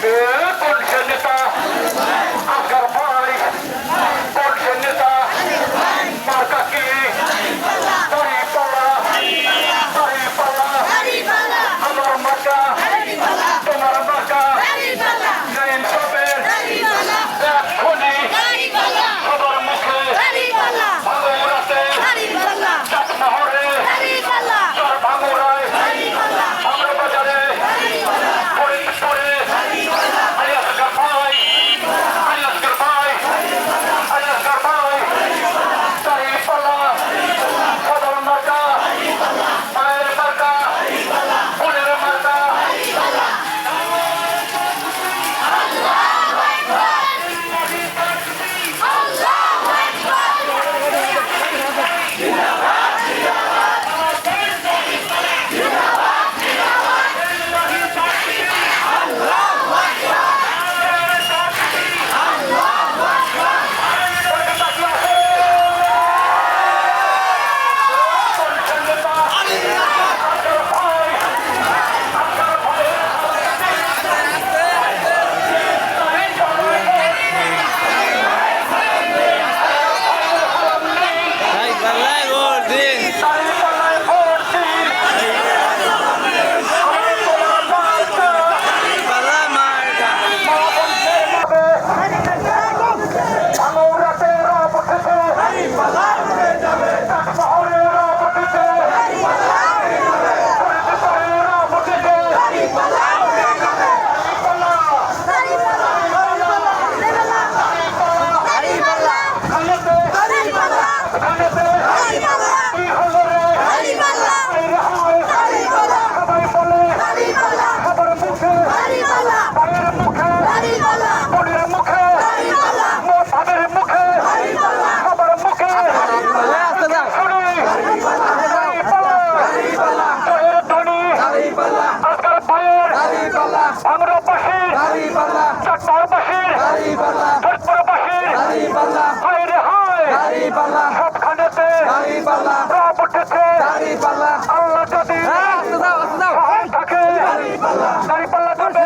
কোন সে নেতা দাড়িপাল্লা। পক্ষে দাড়িপাল্লা। আল্লাহ যদি হ্যাঁ, থাকে দাড়িপাল্লা যাবে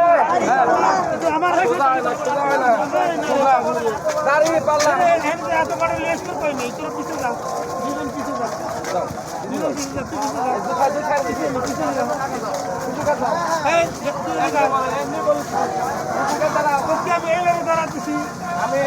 দাড়িপাল্লা এত বড় লিস্ট কই নেই তোর পিছু যাও দুজন আমি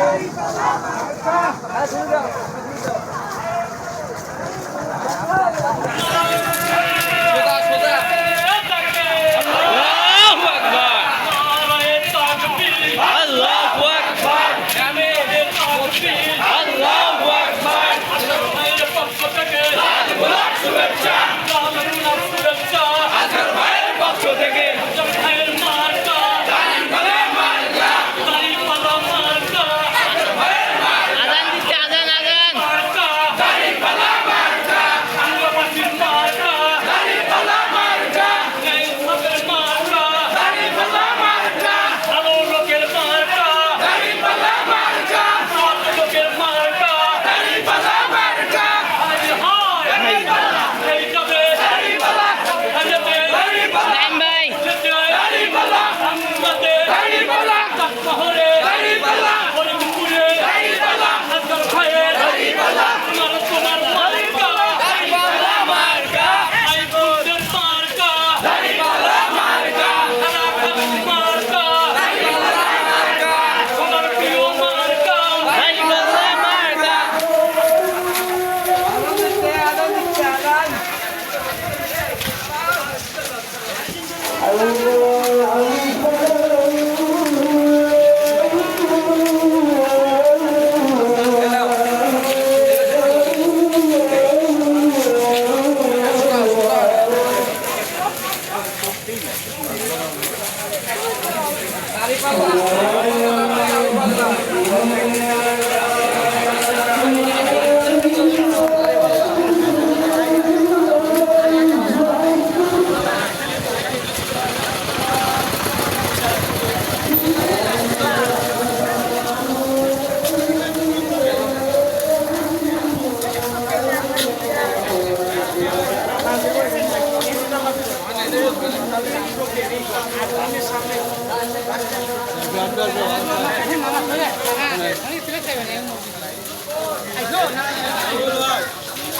来来来来来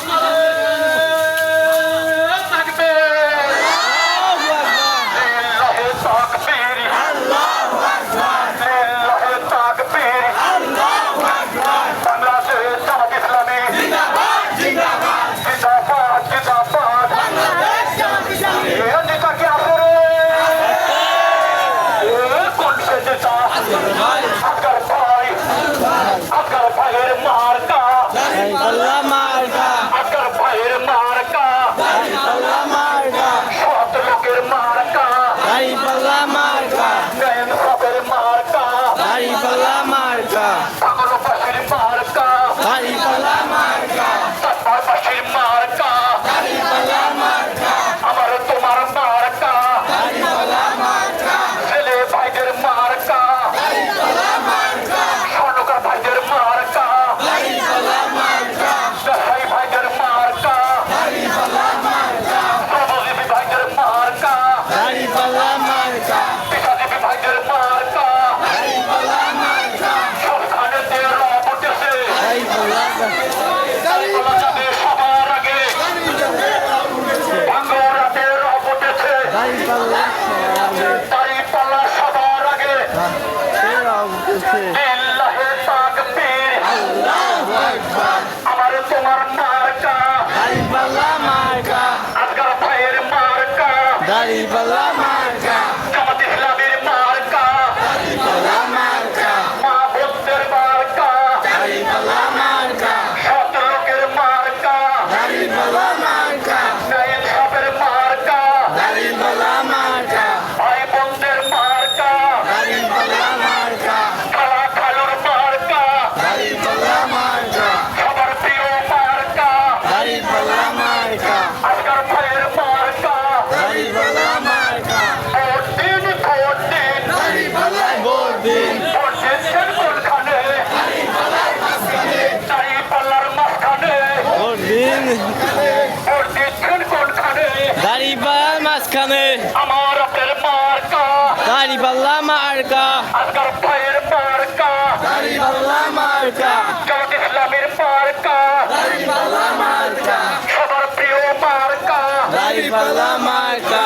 来 i Bloody Valor! দাড়িপাল্লা মার্কা আজকাল ভাইয়ের মার্কা দাড়িপাল্লা মার্কা জামাত ইসলামের মার্কা দাড়িপাল্লা মার্কা সবার প্রিয় মার্কা দাড়িপাল্লা মার্কা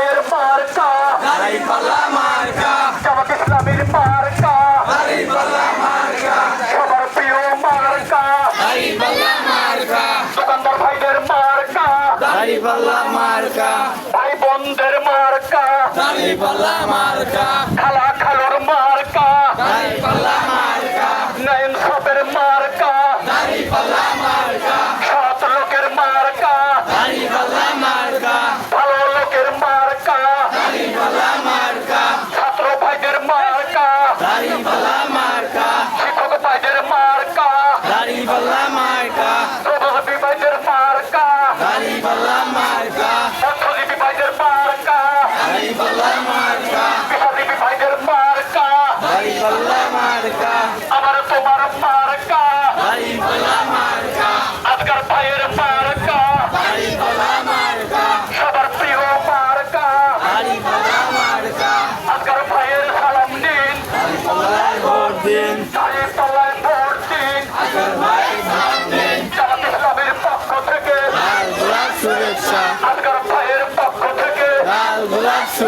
পাল্লা মার্কা।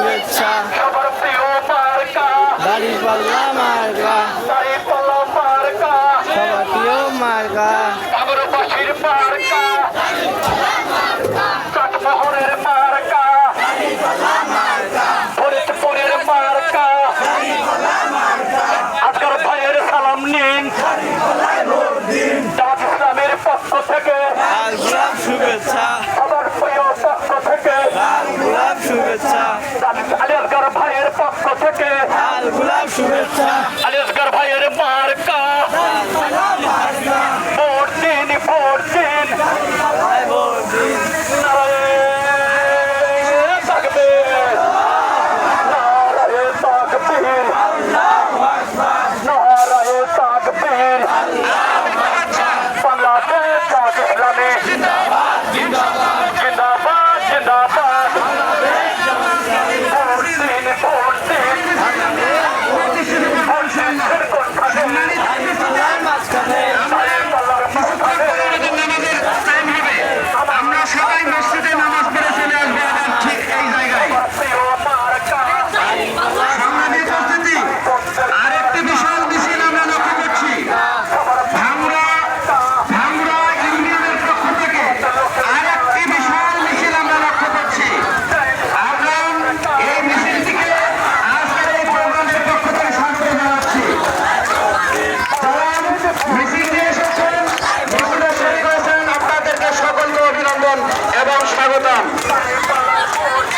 শুভেচ্ছা Let's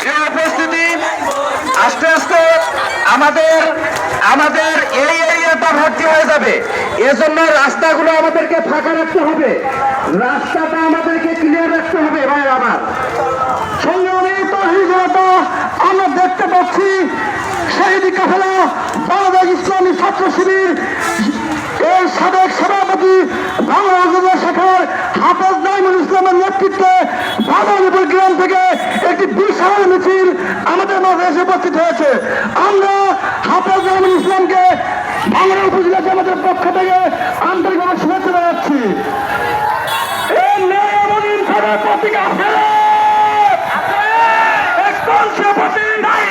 সেই উপস্থিতি, আস্তে আস্তে আমাদের আমাদের এই এরিয়াটা ভর্তি হয়ে যাবে। এজন্য রাস্তাগুলো আমাদেরকে ফাঁকা রাখতে হবে। রাস্তাটা আমাদেরকে ক্লিয়ার রাখতে হবে ভাই আমার। দেখতে পাচ্ছি শহীদ কাফেলা বাংলাদেশ ইসলামী ছাত্র শিবির। এর সাবেক সভাপতি বাংলাদেশ হাফেজ জাইমুল ইসলামের নেতৃত্বে বাদলপুর গ্রাম থেকে একটি বিশাল মিছিল আমাদের মাঝে এসে উপস্থিত হয়েছে। আমরা হাফেজ জাইমুল ইসলামকে বাংলা উপজেলা জামাতের পক্ষ থেকে আন্তরিকভাবে শুভেচ্ছা জানাচ্ছি। প্রতীক আছে। এখন সে প্রতীক নাই।